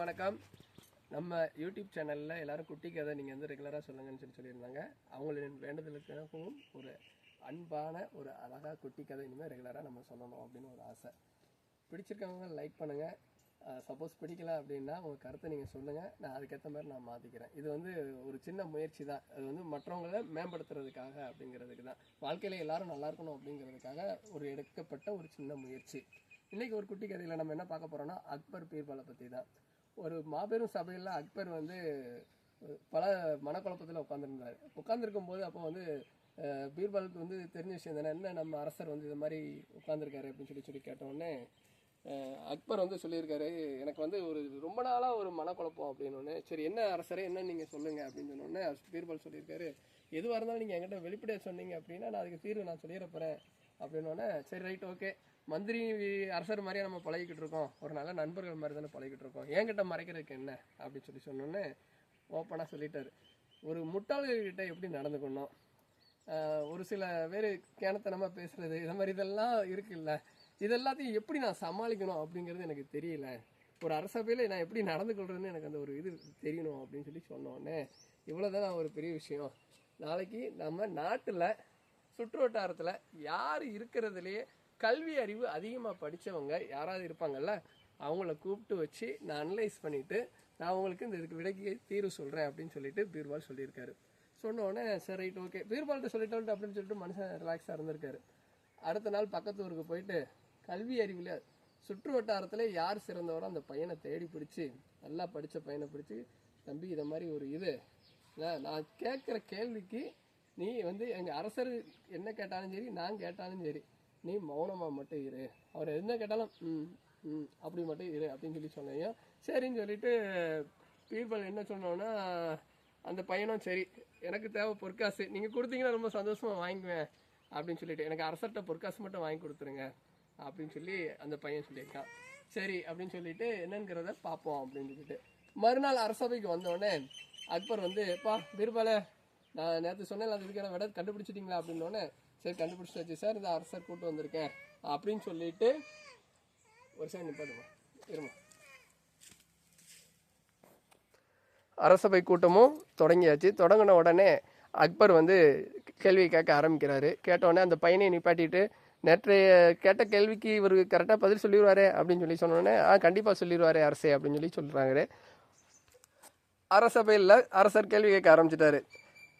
வணக்கம். நம்ம யூடியூப் சேனலில் எல்லாரும் குட்டி கதை நீங்கள் வந்து ரெகுலராக சொல்லுங்கன்னு சொல்லி சொல்லியிருந்தாங்க. அவங்களின் வேண்டுதலுக்காகவும் ஒரு அன்பான ஒரு அழகாக குட்டி கதை இனிமேல் ரெகுலராக நம்ம சொல்லணும் அப்படின்னு ஒரு ஆசை. பிடிச்சிருக்கவங்க லைக் பண்ணுங்கள் சப்போஸ் பிடிக்கல அப்படின்னா உங்கள் கருத்தை நீங்கள் சொல்லுங்கள் நான் அதுக்கேற்ற மாதிரி நான் மாற்றிக்கிறேன் இது வந்து ஒரு சின்ன முயற்சி தான். அது வந்து மற்றவங்கள மேம்படுத்துறதுக்காக அப்படிங்கிறதுக்கு தான். வாழ்க்கையில் எல்லாரும் நல்லா இருக்கணும் அப்படிங்கிறதுக்காக ஒரு எடுக்கப்பட்ட ஒரு சின்ன முயற்சி. இன்றைக்கி ஒரு குட்டி கதையில் நம்ம என்ன பார்க்க போகிறோன்னா அக்பர் பீர்பாலை பற்றி தான் ஒரு மாபெரும் சபையில் அக்பர் வந்து பல மனக்குழப்பத்தில் உட்காந்துருந்தார் உட்காந்துருக்கும் போது அப்போ வந்து பீர்பாலுக்கு வந்து தெரிஞ்ச விஷயம் தானே என்ன நம்ம அரசர் வந்து இது மாதிரி உட்காந்துருக்காரு அப்படின்னு சொல்லி சொல்லி கேட்டோடனே அக்பர் வந்து சொல்லியிருக்காரு எனக்கு வந்து ஒரு ரொம்ப நாளாக ஒரு மனக்குழப்பம் அப்படின்னு சரி என்ன அரசரே என்ன நீங்கள் சொல்லுங்கள் அப்படின்னு சொன்னோடனே பீர்பால் சொல்லியிருக்காரு எதுவாக இருந்தாலும் நீங்கள் என்கிட்ட வெளிப்படையாக சொன்னீங்க அப்படின்னா நான் அதுக்கு தீர்வு நான் சொல்லிட போகிறேன் அப்படின்னோடனே சரி ரைட் ஓகே மந்திரி அரசர் மாதிரியே நம்ம பழகிக்கிட்டு இருக்கோம். ஒரு நல்ல நண்பர்கள் மாதிரி தானே பழகிட்டு இருக்கோம். என்கிட்ட மறைக்கிறதுக்கு என்ன? அப்படின்னு சொல்லி சொன்னோன்னே ஓப்பனாக சொல்லிட்டாரு. ஒரு முட்டாள்கிட்ட எப்படி நடந்துக்கணும்? ஒரு சில பேர் கேனத்தனமாக பேசுகிறது இது மாதிரி இதெல்லாம் இருக்குல்ல. இது எல்லாத்தையும் எப்படி நான் சமாளிக்கணும் அப்படிங்கிறது எனக்கு தெரியல. ஒரு அரசபையில் நான் எப்படி நடந்துக்கொள்றதுன்னு எனக்கு அந்த ஒரு இது தெரியணும் அப்படின்னு சொல்லி சொன்னோடனே இவ்வளோதான் ஒரு பெரிய விஷயம். நாளைக்கு நம்ம நாட்டில் சுற்று வட்டாரத்தில் யார் இருக்கிறதுலையே கல்வி அறிவு அதிகமாக படித்தவங்க யாராவது இருப்பாங்கல்ல அவங்கள கூப்பிட்டு வச்சு நான் அனலைஸ் பண்ணிவிட்டு நான் உங்களுக்கு இந்த இதுக்கு விடைக்கு தீர்வு சொல்கிறேன் அப்படின்னு சொல்லிட்டு பீர்பால் சொல்லியிருக்காரு. சொன்ன உடனே சரி ரைட் ஓகே பீர்பால்கிட்ட சொல்லிட்டோம் அப்படின்னு சொல்லிட்டு மனுஷன் ரிலாக்ஸாக இருந்திருக்காரு. அடுத்த நாள் பக்கத்து ஊருக்கு போயிட்டு கல்வி அறிவில் சுற்று வட்டாரத்தில் யார் சிறந்தவரோ அந்த பையனை தேடி பிடிச்சி நல்லா படித்த பையனை பிடிச்சி தம்பி இதை மாதிரி ஒரு இது நான் நான் கேட்குற கேள்விக்கு நீ வந்து எங்கள் அரசர் என்ன கேட்டாலும் சரி நான் கேட்டாலும் சரி நீ மௌனமாக மட்டும் இரு. அவர் என்ன கேட்டாலும் ம் ம் அப்படி மட்டும் இரு அப்படின்னு சொல்லி சொன்னீங்க சரின்னு சொல்லிட்டு பீர்பல் என்ன சொன்னோன்னா அந்த பையனும் சரி எனக்கு தேவை பொற்காசு நீங்கள் கொடுத்தீங்கன்னா ரொம்ப சந்தோஷமாக வாங்கிக்குவேன் அப்படின்னு சொல்லிட்டு எனக்கு அரசர்கிட்ட பொற்காசு மட்டும் வாங்கி கொடுத்துருங்க அப்படின்னு சொல்லி அந்த பையன் சொல்லியிருக்கான். சரி அப்படின்னு சொல்லிட்டு என்னங்கிறத பார்ப்போம் அப்படின்னு சொல்லிட்டு. மறுநாள் அரசபைக்கு வந்தோடனே அக்பர் வந்து பா பீர்பலை நான் நேற்று சொன்னேன் அது இதுக்கான விட கண்டுபிடிச்சிட்டிங்களா அப்படின்னோடனே சரி கண்டுபிடிச்சாச்சு சார் இந்த அரசர் கூட்டு வந்திருக்கேன் அப்படின்னு சொல்லிட்டு ஒரு சார் நிப்பாட்டுமா இருமா? அரசபை கூட்டமும் தொடங்கியாச்சு. தொடங்கின உடனே அக்பர் வந்து கேள்வி கேட்க ஆரம்பிக்கிறாரு. கேட்டோடனே அந்த பையனை நிப்பாட்டிட்டு நேற்றைய கேட்ட கேள்விக்கு இவர் கரெக்டாக பதில் சொல்லிடுவாரே அப்படின்னு சொல்லி சொன்னோடனே ஆ கண்டிப்பாக சொல்லிடுவாரே அரசே அப்படின்னு சொல்லி சொல்கிறாங்க அரசபையில் அரசர் கேள்வி கேட்க ஆரம்பிச்சிட்டாரு.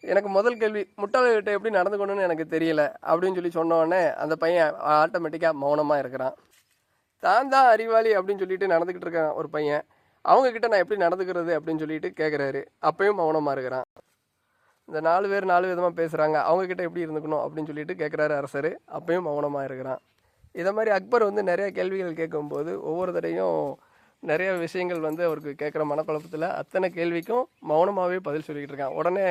எனக்கு முதல் கேள்வி முட்டாள்கிட்ட எப்படி நடந்துக்கணும்னு எனக்கு தெரியல அப்படின்னு சொல்லி சொன்னோடனே அந்த பையன் ஆட்டோமேட்டிக்காக மௌனமாக இருக்கிறான். தான் தான் அறிவாளி அப்படின்னு சொல்லிட்டு நடந்துக்கிட்டு இருக்கான் ஒரு பையன் அவங்கக்கிட்ட நான் எப்படி நடந்துக்கிறது அப்படின்னு சொல்லிட்டு கேட்குறாரு அப்பயும் மௌனமாக இருக்கிறான். இந்த நாலு பேர் நாலு விதமாக பேசுகிறாங்க அவங்கக்கிட்ட எப்படி இருந்துக்கணும் அப்படின்னு சொல்லிட்டு கேட்குறாரு அரசர். அப்பயும் மௌனமாக இருக்கிறான். இதை மாதிரி அக்பர் வந்து நிறைய கேள்விகள் கேட்கும்போது ஒவ்வொரு தடையும் நிறைய விஷயங்கள் வந்து அவருக்கு கேட்குற மனக்குழப்பத்தில் அத்தனை கேள்விக்கும் மௌனமாகவே பதில் சொல்லிக்கிட்டு இருக்கான். உடனே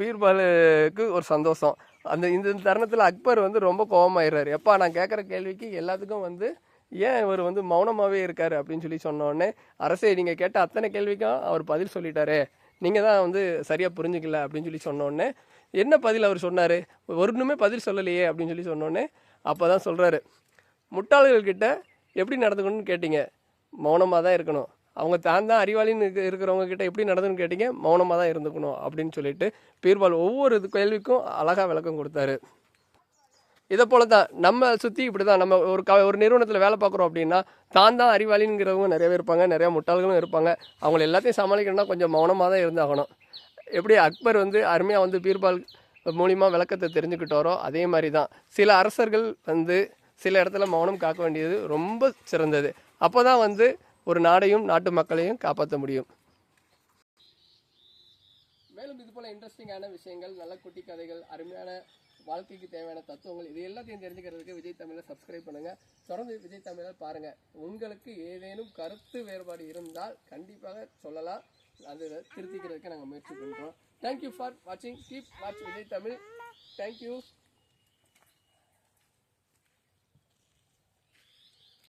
பீர்பாலுக்கு ஒரு சந்தோஷம். அந்த இந்த தருணத்தில் அக்பர் வந்து ரொம்ப கோபமாயிடுறாரு எப்பா நான் கேட்குற கேள்விக்கு எல்லாத்துக்கும் வந்து ஏன் இவர் வந்து மௌனமாகவே இருக்கார் அப்படின்னு சொல்லி சொன்னோடனே அரசே நீங்கள் கேட்ட அத்தனை கேள்விக்கும் அவர் பதில் சொல்லிட்டாரு. நீங்கள் தான் வந்து சரியாக புரிஞ்சுக்கல அப்படின்னு சொல்லி சொன்னோடனே என்ன பதில் அவர் சொன்னார்? ஒன்றுமே பதில் சொல்லலையே அப்படின்னு சொல்லி சொன்னோடனே அப்போ தான் சொல்கிறாரு முட்டாளர்கள்கிட்ட எப்படி நடந்துக்கணும்னு கேட்டீங்க? மௌனமாக தான் இருக்கணும். அவங்க தான் தான் அறிவாளின்னு இருக்கிறவங்க கிட்ட எப்படி நடந்துன்னு கேட்டீங்க? மௌனமாக தான் இருந்துக்கணும் அப்படின்னு சொல்லிட்டு பீர்பால் ஒவ்வொரு இது கேள்விக்கும் அழகாக விளக்கம் கொடுத்தாரு. இதை போல தான் நம்ம சுற்றி இப்படி தான் நம்ம ஒரு க ஒரு நிறுவனத்தில் வேலை பார்க்குறோம் அப்படின்னா தான் தான் அறிவாளிங்கிறவங்க நிறைய பேர் இருப்பாங்க நிறைய முட்டாள்களும் இருப்பாங்க. அவங்கள எல்லாத்தையும் சமாளிக்கணும்னா கொஞ்சம் மௌனமாக தான் இருந்தாகணும். எப்படி அக்பர் வந்து அருமையாக வந்து பீர்பால் மூலிமா விளக்கத்தை தெரிஞ்சுக்கிட்டாரோ அதே மாதிரி தான் சில அரசர்கள் வந்து சில இடத்துல மௌனம் காக்க வேண்டியது ரொம்ப சிறந்தது. அப்போ தான் வந்து ஒரு நாடையும் நாட்டு மக்களையும் காப்பாற்ற முடியும். மேலும் இது போல இன்ட்ரெஸ்டிங்கான விஷயங்கள் நல்ல குட்டி கதைகள் அருமையான வாழ்க்கைக்கு தேவையான தத்துவங்கள் இது எல்லாத்தையும் தெரிஞ்சுக்கிறதுக்கு விஜய் தமிழை சப்ஸ்கிரைப் பண்ணுங்க. தொடர்ந்து விஜய் தமிழை பாருங்க. உங்களுக்கு ஏதேனும் கருத்து வேறுபாடு இருந்தால் கண்டிப்பாக சொல்லலாம். அது திருத்திக்கிறதுக்கு நாங்கள் முயற்சி பண்ணுறோம் தேங்க்யூ ஃபார் வாட்சிங் keep watch Vijay Tamil. Thank you